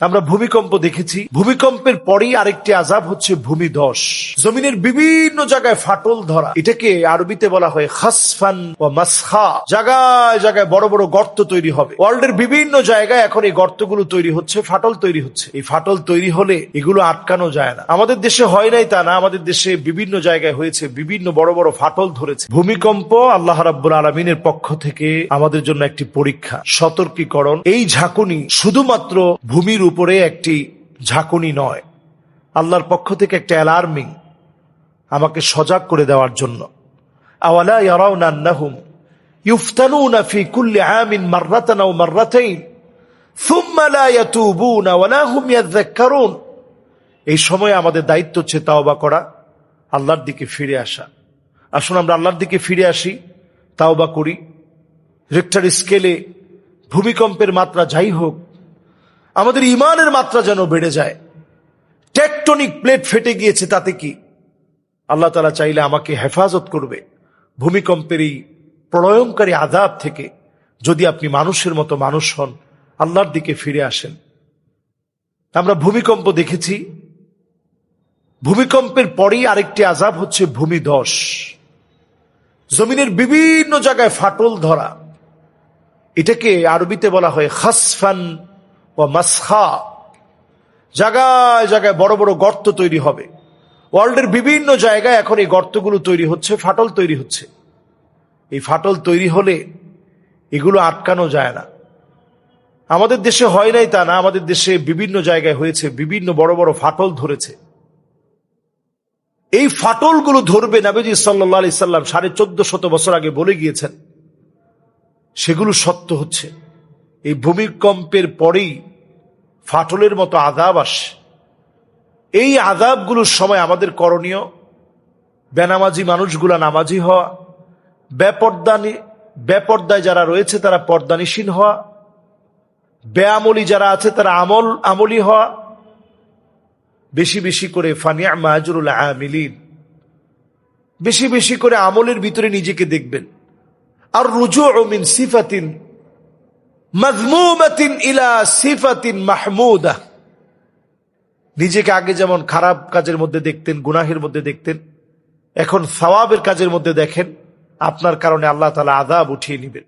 আমরা ভূমিকম্প দেখেছি। ভূমিকম্পের পরেই আরেকটি আজাব হচ্ছে ভূমিধস জমিনের বিভিন্ন জায়গায় ফাটল ধরা। এটাকে আরবিতে বলা হয় খাসফান ও মাসখা। জায়গায় জায়গায় বড় বড় গর্ত তৈরি হবে। ওয়ার্ল্ডের বিভিন্ন জায়গায় এখন এই গর্তগুলো তৈরি হচ্ছে, ফাটল তৈরি হচ্ছে। এই ফাটল তৈরি হলে এগুলো আটকানো যায় না। আমাদের দেশে হয় নাই তা না, আমাদের দেশে বিভিন্ন জায়গায় হয়েছে, বিভিন্ন বড় বড় ফাটল ধরেছে। ভূমিকম্প আল্লাহ রাব্বুল আলমিনের পক্ষ থেকে আমাদের জন্য একটি পরীক্ষা। সতর্কীকরণ। এই ঝাঁকুনি শুধুমাত্র ভূমির উপরে একটি ঝাঁকুনি নয়। আল্লাহর পক্ষ থেকে একটা অ্যালার্মিং আমাকে সজাগ করে দেওয়ার জন্য। আওয়ালা মাররাতান এই সময় আমাদের দায়িত্ব হচ্ছে তাওবা করা, আল্লাহর দিকে ফিরে আসা। আসুন আমরা আল্লাহর দিকে ফিরে আসি, তাওবা করি। রেক্টার স্কেলে ভূমিকম্পের মাত্রা যাই হোক আমাদের ইমানের মাত্রা যেন বেড়ে যায়। টেকটনিক প্লেট ফেটে গিয়েছে, তাতে কি? আল্লাহ তালা চাইলে আমাকে হেফাজত করবে। ভূমিকম্পের এই প্রলয়ঙ্কারী আদাব থেকে যদি আপনি মানুষের মতো মানুষ হন, আল্লাহর দিকে ফিরে আসেন। আমরা ভূমিকম্প দেখেছি। ভূমিকম্পের পরেই আরেকটি আজাব হচ্ছে ভূমিধস জমিনের বিভিন্ন জায়গায় ফাটল ধরা। এটাকে আরবিতে বলা হয় খাসফান ও মাসখা। জায়গায় জায়গায় বড় বড় গর্ত তৈরি হবে। ওয়ার্ল্ডের বিভিন্ন জায়গায় এখন এই গর্তগুলো তৈরি হচ্ছে, ফাটল তৈরি হচ্ছে। এই ফাটল তৈরি হলে এগুলো আটকানো যায় না। আমাদের দেশে হয় নাই তা না, আমাদের দেশে বিভিন্ন জায়গায় হয়েছে, বিভিন্ন বড় বড় ফাটল ধরেছে। এই ফাটলগুলো ধরবে নাবিজি সাল্লাহ আলি সাল্লাম সাড়ে চোদ্দ শত বছর আগে বলে গিয়েছেন। সেগুলো সত্য হচ্ছে। এই ভূমিকম্পের পরেই ফাটলের মতো আদাব আসে। এই আদাবগুলোর সময় আমাদের করণীয়, বেনামাজি মানুষগুলা নামাজি হওয়া, বেপর্দানি, বেপর্দায় যারা রয়েছে তারা পর্দানিসীন হওয়া, বেআমলি যারা আছে তারা আমল, আমলি হওয়া, বেশি বেশি করে ফানিয়া মাহাজুরুল আমিলিন, বেশি বেশি করে আমলের ভিতরে নিজেকে দেখবেন। আর রুজু মিন সিফাতিন মজমুমাতিন ইলা সিফাতিন মাহমুদা। নিজেকে আগে যেমন খারাপ কাজের মধ্যে দেখতেন, গুনাহের মধ্যে দেখতেন, এখন সওয়াবের কাজের মধ্যে দেখেন, আপনার কারণে আল্লাহ তালা আদাব উঠিয়ে নেবেন।